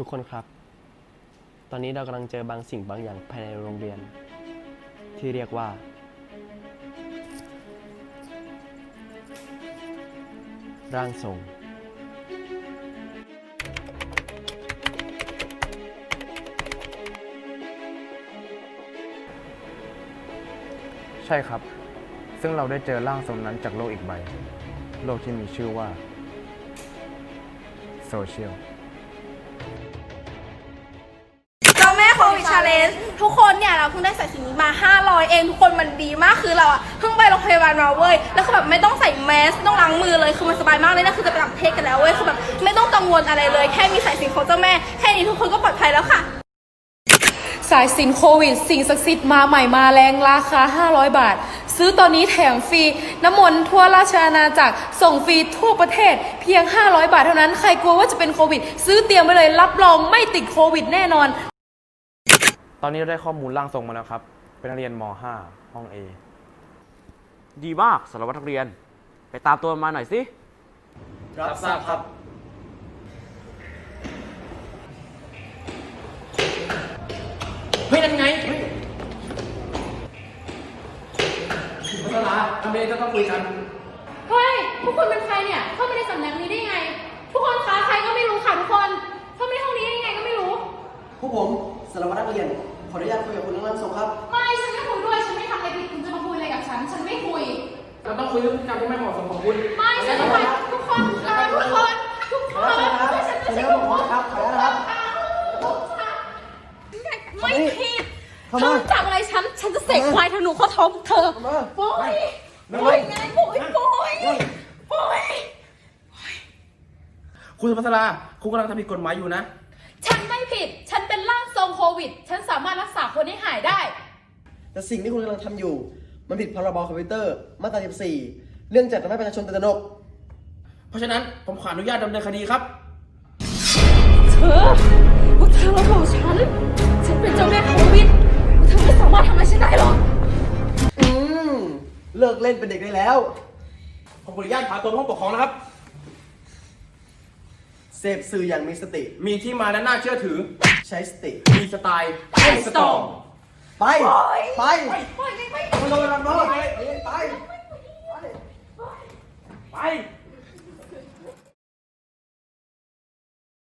ทุกคนครับ ตอนนี้เรากำลังเจอบางสิ่งบางอย่างภายในโรงเรียน ที่เรียกว่า ร่างทรง ใช่ครับ ซึ่งเราได้เจอร่างทรงนั้นจากโลกอีกใบ โลกที่มีชื่อว่าโซเชียล วิชาเลนทุกคนเนี่ยเราเพิ่งได้ใส่สิ่งนี้มา 500 เองทุกคนมันดีมากคือเราอะเพิ่งไปโรงพยาบาลมาเว้ยแล้วคือแบบไม่ต้องใส่แมสไม่ต้องล้างมือเลยคือมันสบายมากเลยนะคือจะไปต่างประเทศกันแล้วเว้ยคือแบบไม่ต้องกังวลอะไรเลย แค่มีสายสิญจนของเจ้าแม่แค่นี้ทุกคนก็ปลอดภัยแล้วค่ะ สายสินโควิด สิ่งศักดิ์สิทธิ์มาใหม่มาแรงราคา 500 บาท ซื้อตอนนี้แถมฟรีน้ำมนต์ทั่วราชอาณาจักรส่งฟรีทั่วประเทศ เพียง 500 บาทเท่านั้นใครกลัวว่าจะเป็นโควิด ซื้อเตรียมไว้เลยรับรองไม่ติดโควิดแน่นอน ตอนนี้เราได้ข้อมูลร่างทรงมาแล้วครับ เป็นนักเรียนม .5 ห้อง A ดีมากสารวัตรนักเรียน ไปตามตัวมันมาหน่อยสิ รับทราบครับ เฮ้ยนั่นไงพัฒนาทำไมจะต้องคุยกัน เฮ้ยทุกคนเป็นใครเนี่ย เข้ามาในสำนักนี้ได้ไง ทุกคนคะใครก็ไม่รู้ค่ะทุกคน เข้ามาในห้องนี้ได้ไงก็ไม่รู้ พวกผมสารวัตรนักเรียน ขออนุญาตคุยกับคุณนักเรียนส่งครับ ไม่ฉันไม่คุยด้วยฉันไม่ทำอะไรผิดคุณจะมาคุยอะไรกับฉัน ฉันไม่คุย เราต้องคุยเรื่องพฤติกรรมที่ไม่เหมาะสมของคุณไม่ฉันไม่คุยทุกคนค่ะทุกคนทุกคนครับฉันไม่เดี๋ใช่ยวทุกผมคนครับขออนุญาตนะครับไม่ผิดเข้าเธมาอจับอะไรฉัน ฉันจะเสกควายธนูเข้าท้องเธอเข้ามาโอ้ยนั่งโอ้ลยงไงโอ้ยโอ้ยโอ้ยคุณสุภัสราคุณกำลังทำผิดกฎหมายอยู่นะ ฉันไม่ผิด ฉัน วิด ฉันสามารถรักษาคนให้หายได้ แต่สิ่งที่คุณกำลังทำอยู่ มันผิดพรบคอมพิวเตอร์มาตรา 14 เรื่องจัดทำให้ประชาชนตื่นตระหนก เพราะฉะนั้นผมขออนุญาตดำเนินคดีครับ เธอพวกเธอมาบอกฉัน ฉันเป็นเจ้าแม่โควิดพวกเธอไม่สามารถทำอะไรฉันได้หรอก อืม เลิกเล่นเป็นเด็กได้แล้ว ผมขออนุญาตพาตัวไปห้องปกครองนะครับเส พสื่ออย่างมีสติ มีที่มาและน่าเชื่อถือ ใช้สติ มีสไตล์ให้สตรอง ไป ไปปล่อยไปไปไปโดนรับน้องไปไปไป